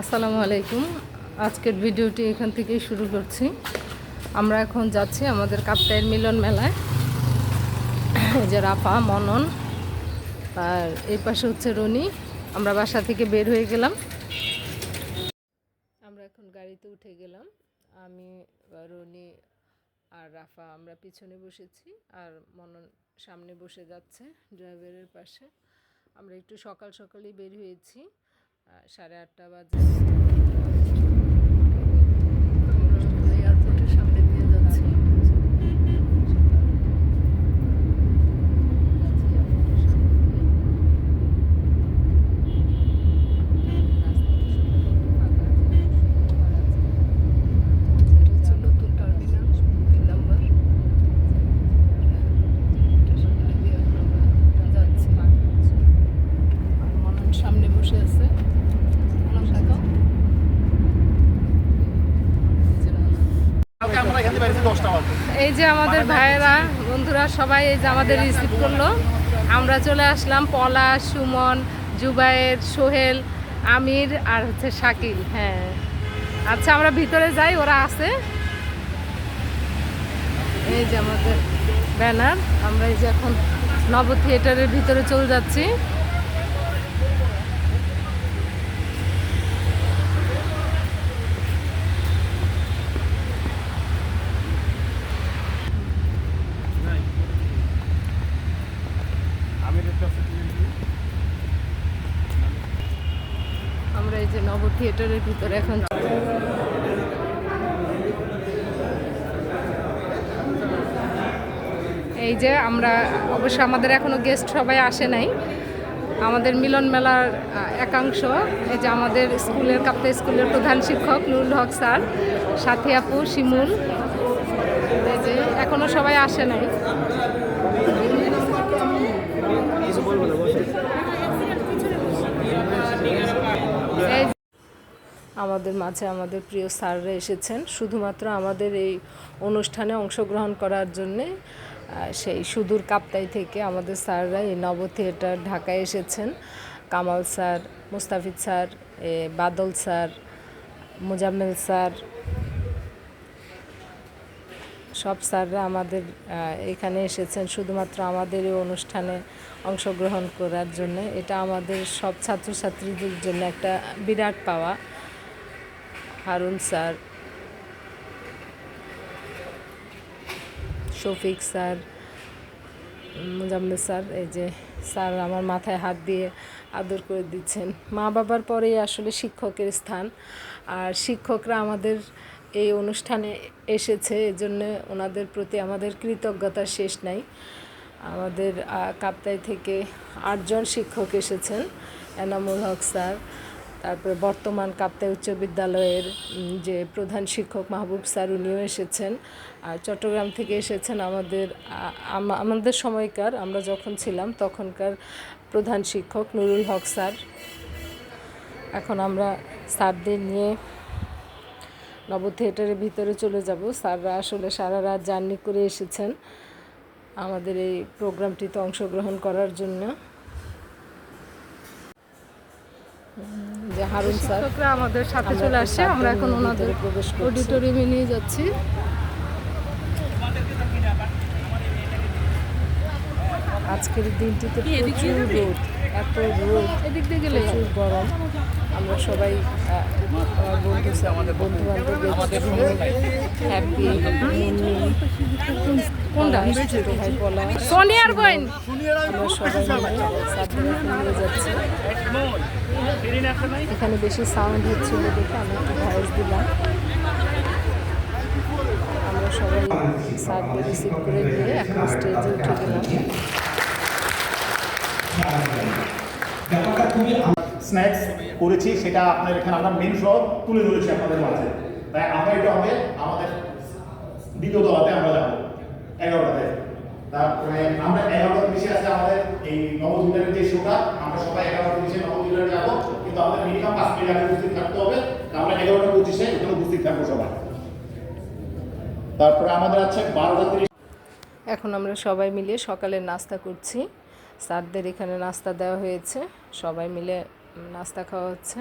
আসসালামু আলাইকুম। আজকের ভিডিওটি এখান থেকেই শুরু করছি। আমরা এখন যাচ্ছি আমাদের কাপ্তায়ের মিলন মেলায়। এই যে রাফা, মনন, আর এই পাশে হচ্ছে রনি। আমরা বাসা থেকে বের হয়ে গেলাম। আমরা এখন গাড়িতে উঠে গেলাম। আমি, রনি আর রাফা আমরা পিছনে বসেছি আর মনন সামনে বসে যাচ্ছে ড্রাইভারের পাশে। আমরা একটু সকাল সকালই বের হয়েছি। সাড়ে আটটা বাজে এয়ারপোর্টের সামনে দিয়ে যাচ্ছি নতুন টার্মিনাল তিন নম্বর যাচ্ছি আর মনন সামনে বসে আছে মনন থাকো কালকে আমরা এখান থেকে বেরিয়েছি দশটা বাজে এই যে আমাদের ভাইয়েরা বন্ধুরা, সবাই এই জামাদের রিসিভ করল। আমরা চলে আসলাম পলা সুমন, জুবায়ের, সোহেল, আমির আর হচ্ছে শাকিল। হ্যাঁ। আচ্ছা আমরা ভিতরে যাই, ওরা আছে। এই যে আমাদের ব্যানার, আমরা এই যে এখন নব থিয়েটারের ভিতরে চলে যাচ্ছি আমি দেখতে আমরা এই যে নব থিয়েটারের ভিতরে এখন। এই যে আমরা, অবশ্য আমাদের এখনও গেস্ট সবাই আসে নাই। আমাদের মিলন মেলার একাংশ, এই যে আমাদের স্কুলের কাপ্তা স্কুলের প্রধান শিক্ষক নুরুল হক স্যার, সাথী আপু, শিমুল। এই যে এখনও সবাই আসে নাই এই যে আমাদের মাঝে আমাদের প্রিয় স্যাররা এসেছেন। শুধুমাত্র আমাদের এই অনুষ্ঠানে অংশগ্রহণ করার জন্যে সেই সুদূর কাপ্তাই থেকে আমাদের স্যাররা এই নব থিয়েটার ঢাকায় এসেছেন। Kamal sir, Mustafiz sir Badal sir, Mozammel sir, সব স্যাররা আমাদের এখানে এসেছেন। শুধুমাত্র আমাদের এই অনুষ্ঠানে অংশগ্রহণ করার জন্য, এটা আমাদের সব ছাত্রছাত্রীদের জন্য একটা বিরাট পাওয়া। Harun sir Shafiq sir Mujammel sir এই যে স্যার আমার মাথায় হাত দিয়ে আদর করে দিচ্ছেন। মা বাবার পরেই আসলে শিক্ষকের স্থান। আর শিক্ষকরা আমাদের এই অনুষ্ঠানে এসেছে, এজন্য ওনাদের প্রতি আমাদের কৃতজ্ঞতার শেষ নাই। আমাদের কাপ্তাই থেকে আটজন শিক্ষক এসেছেন, এনামুল হক স্যার তারপরে বর্তমান কাপ্তাই উচ্চ বিদ্যালয়ের যে প্রধান শিক্ষক মাহবুব স্যার, উনিও এসেছেন। আর চট্টগ্রাম থেকে এসেছেন আমাদের আমাদের সময়কার, আমরা যখন ছিলাম তখনকার প্রধান শিক্ষক নুরুল হক স্যার। এখন আমরা স্যারদের নিয়ে নব থিয়েটারের ভিতরে চলে যাব। স্যাররা আসলে সারা রাত জার্নি করে এসেছেন আমাদের এই প্রোগ্রামটিতে অংশগ্রহণ করার জন্য। যে হারুন স্যার। আমাদের সাথে চলে আসছে আমরা এখন ওনাদের। অডিটোরিয়ামে নিয়ে যাচ্ছি। আজকের দিনটিতে প্রচুর রোদ এত রোদ এদিক দিয়ে গেলে প্রচুর গরম। আমরা সবাই বন্ধু। আমাদের বন্ধু হ্যাপি কোনটা? ছোট ভাই পলা সোনিয়ার বইন আমরা সবাই নিয়ে যাচ্ছি। এখানে বেশি সাউন্ড হচ্ছিল দেখে আমি একটু ভয়েস দিলাম। আমরা সবাই স্যারকে রিসিভ করে নিয়ে এখন স্টেজে উঠে গেলাম। স্ন্যাক্স করেছি, সেটা আপনার এখানে আমরা মেন সহ তুলে ধরেছি আপনাদের মাঝে। তাই আমরা এটা হবে আমাদের দ্বিতীয় তলাতে আমরা যাব, এগারোটাতে। তারপরে আমরা এগারোটা তিরিশে আছে আমাদের এই নবদ্বীপের যে শোটা আমরা সবাই এগারোটা তিরিশে নবদ্বীপে যাব, কিন্তু আমাদের মিনিমাম পাঁচ মিনিট আগে উপস্থিত থাকতে হবে আমরা এগারোটা পঁচিশে ওখানে উপস্থিত থাকব সবাই। তারপরে আমাদের আছে বারোটা তিরিশ। এখন আমরা সবাই মিলে সকালে নাস্তা করছি। স্যারদের এখানে নাস্তা দেওয়া হয়েছে, সবাই মিলে নাস্তা খাওয়া হচ্ছে।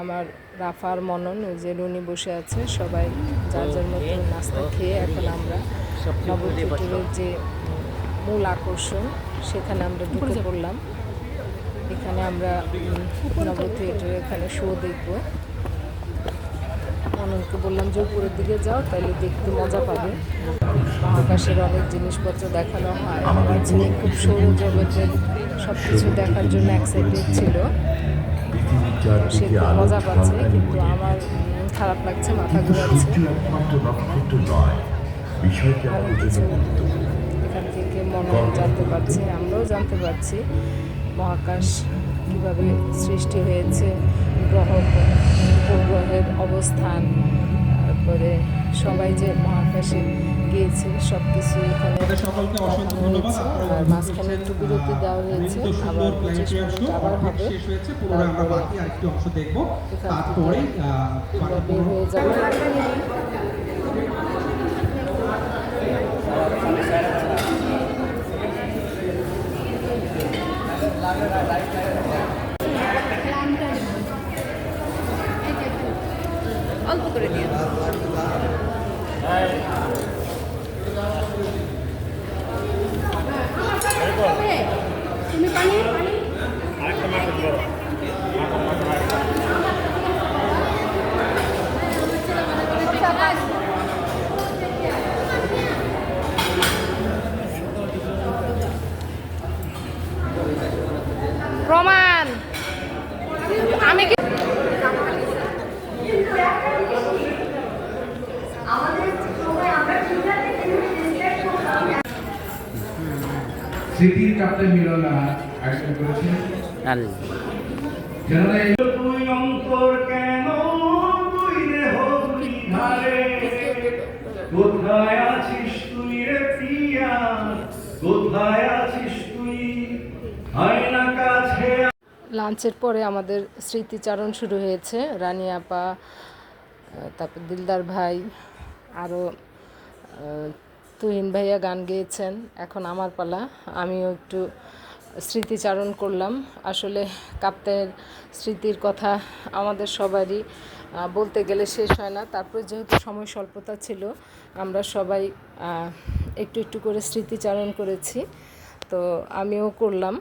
আমার রাফার মনন ওই যে রুনি বসে আছে সবাই যার যার মতো নাস্তা খেয়ে এখন আমরা নবদ্বীপের যে মূল আকর্ষণ সেখানে আমরা ঢুকে পড়লাম। এখানে আমরা নব থিয়েটারে এখানে শো দেখব। উপরের দিকে যাও তাহলে দেখতে মজা পাবে। মহাকাশের অনেক জিনিসপত্র দেখানো হয়। আমার ছেলে খুব সৌরজগতের সব কিছু দেখার জন্য এক্সাইটেড ছিল। সে খুব মজা পাচ্ছে কিন্তু আমার খারাপ লাগছে মাথা ঘুরাচ্ছে। অনেক কিছু এখান থেকে মনে জানতে পারছি আমরাও জানতে পারছি মহাকাশ কীভাবে সৃষ্টি হয়েছে গ্রহ উপগ্রহের অবস্থান। তারপরে সবাই যে মহাকাশে গিয়েছে সব কিছু এখানে হয়েছে। আর মাঝখানে একটু বিরতি দেওয়া হয়েছে আবার পঁচিশ মিনিট আবার হবে। তারপরে এখান থেকে বের হয়ে যাব। पानी पानी। স্মৃতির মিলন আয়োজন করেছেন। যারা তুই অন্তর কেন তুই দেহ ধারে কোথায় আছিস তুই রে প্রিয়া? কোথায় আছিস তুই? হয় না কাছে লাঞ্চের পরে আমাদের স্মৃতিচারণ শুরু হয়েছে। রানী আপা তারপর দিলদার ভাই আরও তুহিন ভাইয়া গান গেয়েছেন, এখন আমার পালা। আমিও একটু স্মৃতিচারণ করলাম। আসলে কাপ্তের স্মৃতির কথা আমাদের সবারই বলতে গেলে শেষ হয় না। তারপর যেহেতু সময় স্বল্পতা ছিল, আমরা সবাই একটু একটু করে স্মৃতিচারণ করেছি। তো আমিও করলাম।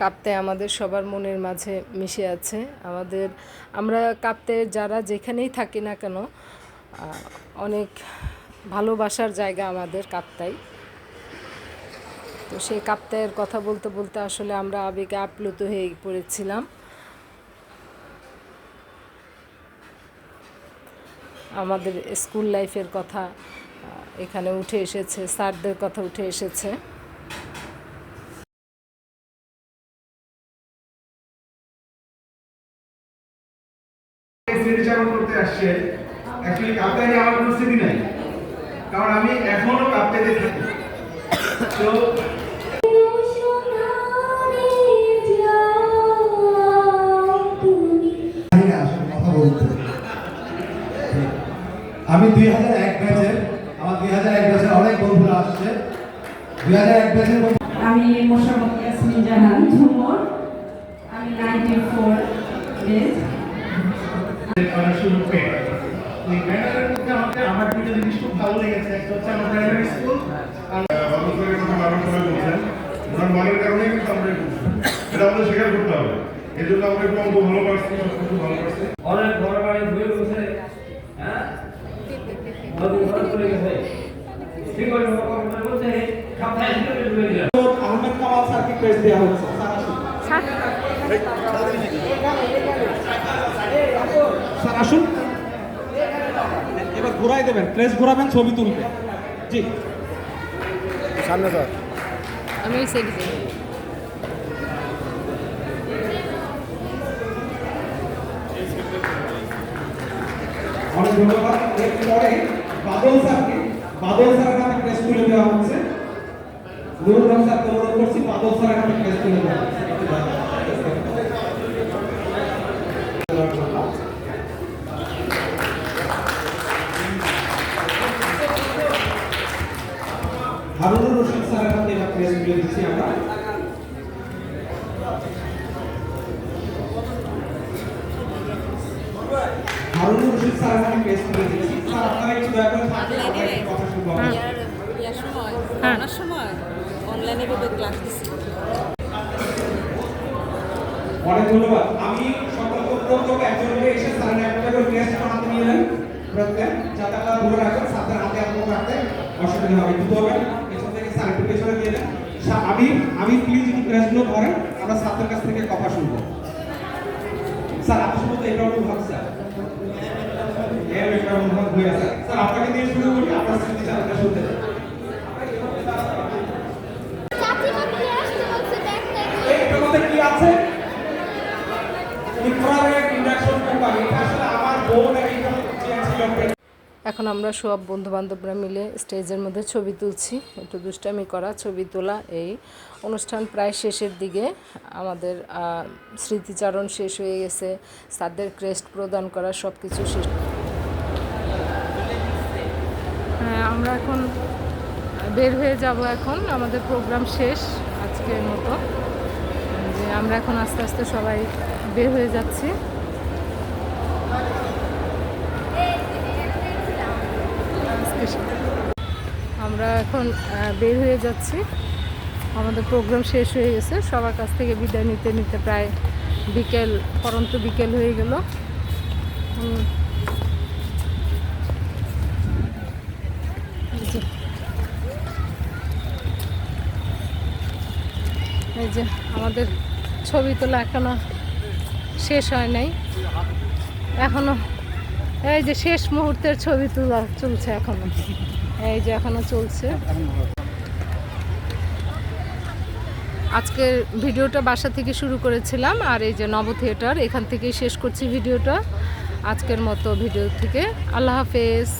কাঁপতে আমাদের সবার মনের মাঝে মিশে আছে। আমাদের, আমরা কাঁপতে যারা যেখানেই থাকি না কেন অনেক ভালোবাসার জায়গা আমাদের কাপ্তাই। তো সেই কাপ্তায়ের কথা বলতে বলতে আসলে আমরা আবেগে আপ্লুত হয়ে পড়েছিলাম। আমাদের স্কুল লাইফের কথা এখানে উঠে এসেছে, স্যারদের কথা উঠে এসেছে। অ্যাকচুয়ালি কাপ্তাই নিয়ে আমার কোনো স্মৃতি নাই। কারণ আমি এখনও কাপ্তাইতে থাকি। তো আমি দুই হাজার এক ব্যাচের আমার দুই হাজার এক ব্যাচের অনেক বন্ধুরা আসছে। দুই হাজার এক ব্যাচের আমি মোশারফ ইয়াসমিন জাহান ঝুমুর। আমি নাইনটি ফোর সুযোগ পেয়ে। এই ব্যানারের মধ্যে আমাকে আমার দুটো জিনিস খুব ভালো লেগেছে। একটা হচ্ছে আমার প্রাইমারি স্কুল বাবুসরের কথা বাবার সবাই বলছেন ওনার মানের কারণেই কিন্তু আমরা এটা আমাদের স্বীকার করতে হবে। এই জন্য আমরা একটু অঙ্ক ভালো পারছি সব কিছু ভালো পারছি। অনেক ঘর বাড়ি বসে হ্যাঁ? গেছে। ঠিক আছে বলছে গেল আহমেদ কামাল স্যারকে প্রেস দেওয়া হচ্ছে ঘোরাই দেবেন প্লেস ঘোরাবেন ছবি তুলবে। জি। আমি ওই সাইডে যাই। অনেক ধন্যবাদ। এরপরে বাদল স্যারকে বাদল স্যারের হাতে প্রেস তুলে দেওয়া হচ্ছে। নুরুল স্যারকে অনুরোধ করছি বাদল স্যারের হাতে প্রেস তুলে দেওয়া হচ্ছে। হারুনুর রশিদ ক্রেস্ট তুলে দিচ্ছি আমরা। হারুনুর রশিদ স্যার হাতে ক্রেস্ট তুলে দিচ্ছি স্যার আপনারা একটু দয়া করে থাকবেন কথা শুনব। আপনার। ইয়ার সময় অনলাইনে ভাবে ক্লাস দিচ্ছি। অনেক ধন্যবাদ। আমি সকল প্রত্যেক একজন করে এসে স্যারের একটা করে ক্রেস্ট হাতে নিয়ে নেন প্রত্যেক যাতে আপনারা ধরে রাখেন সাথে হাতে আপনার রাখতে অসুবিধা হবে। পেছন থেকে স্যার পেছনে দিয়ে দেন আমি আমি প্লিজ ক্রেস্টগুলো ধরেন আমরা ছাত্রের কাছ থেকে কথা শুনব। স্যার, আপনি শুধু এটা অনুভব, স্যার। এটা অনুভব হয়ে আছে। স্যার, আপনাকে দিয়ে শুরু করি, আপনার স্মৃতি জানাতে শুনতে এই এটার মধ্যে কি আছে ইনফ্রারেড ইন্ডাকশন কোম্পানি এটা আসলে আমার বোন একজন ছিল এখন আমরা সব বন্ধু বান্ধবরা মিলে স্টেজের মধ্যে ছবি তুলছি। একটু দুষ্টামি করা, ছবি তোলা, এই অনুষ্ঠান প্রায় শেষের দিকে। আমাদের স্মৃতিচারণ শেষ হয়ে গেছে। স্যারদের ক্রেস্ট প্রদান করা সব কিছু শেষ। হ্যাঁ আমরা এখন বের হয়ে যাব এখন। আমাদের প্রোগ্রাম শেষ আজকের মতো। যে আমরা এখন আস্তে আস্তে সবাই বের হয়ে যাচ্ছি আজকে সে- আমরা এখন বের হয়ে যাচ্ছি। আমাদের প্রোগ্রাম শেষ হয়ে গেছে। সবার কাছ থেকে বিদায় নিতে নিতে প্রায় বিকেল, পরন্ত বিকেল হয়ে গেল। এই যে- আমাদের ছবি তোলা এখনও শেষ হয় নাই। এখনও এই যে শেষ মুহূর্তের ছবি তোলা চলছে এখনও। এই যে এখনও চলছে। আজকের ভিডিওটা বাসা থেকে শুরু করেছিলাম আর এই যে নব থিয়েটার, এখান থেকেই শেষ করছি ভিডিওটা। আজকের মতো ভিডিও থেকে। আল্লাহ হাফেজ।